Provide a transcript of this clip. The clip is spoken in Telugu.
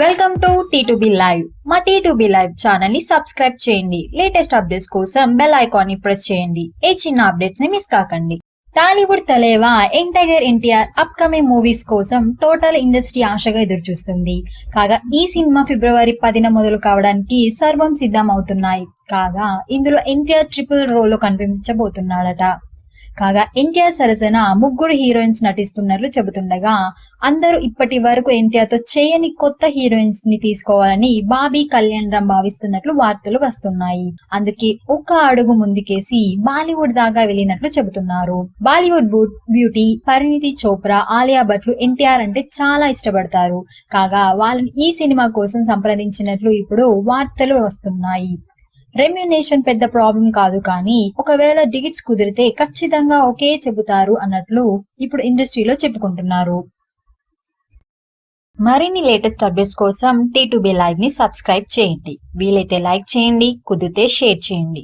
Welcome to T two B live మా టీ టు బి లైవ్ ఛానల్ని సబ్స్క్రైబ్ చేయండి. లేటెస్ట్ అప్డేట్స్ కోసం బెల్ ఐకాన్ని ప్రెస్ చేయండి. ఏ చిన్న అప్డేట్స్ని మిస్ కాకండి. Tollywood తలేవా young tiger NTR upcoming movies కోసం టోటల్ ఇండస్ట్రీ ఆశగా ఎదురుచూస్తుంది. కాగా ఈ సినిమా ఫిబ్రవరి పదిన మొదలు కావడానికి సర్వం సిద్ధం అవుతున్నాయి కాగా ఇందులో ఎన్టీఆర్ ట్రిపుల్ రోల్ కనిపించబోతున్నాడట. కాగా ఎన్టీఆర్ సరసన ముగ్గురు హీరోయిన్స్ నటిస్తున్నట్లు చెబుతుండగా అందరూ ఇప్పటి వరకు ఎన్టీఆర్తో చేయని కొత్త హీరోయిన్స్ని తీసుకోవాలని బాబీ కళ్యాణ్ రామ్ భావిస్తున్నట్లు వార్తలు వస్తున్నాయి. అందుకే ఒక అడుగు ముందుకేసి బాలీవుడ్ దాకా వెళ్ళినట్లు చెబుతున్నారు. బాలీవుడ్ బ్యూటీ పరిణితి చోప్రా ఆలియా భట్లు ఎన్టీఆర్ అంటే చాలా ఇష్టపడతారు. కాగా వాళ్ళని ఈ సినిమా కోసం సంప్రదించినట్లు ఇప్పుడు వార్తలు వస్తున్నాయి. రెమ్యునేషన్ పెద్ద ప్రాబ్లం కాదు కానీ ఒకవేళ టికెట్స్ కుదిరితే ఖచ్చితంగా ఒకే చెబుతారు అన్నట్లు ఇప్పుడు ఇండస్ట్రీలో చెప్పుకుంటున్నారు. మరిన్ని లేటెస్ట్ అప్డేట్స్ కోసం టీ టు బి లైవ్ని సబ్స్క్రైబ్ చేయండి. వీలైతే లైక్ చేయండి కుదిరితే షేర్ చేయండి.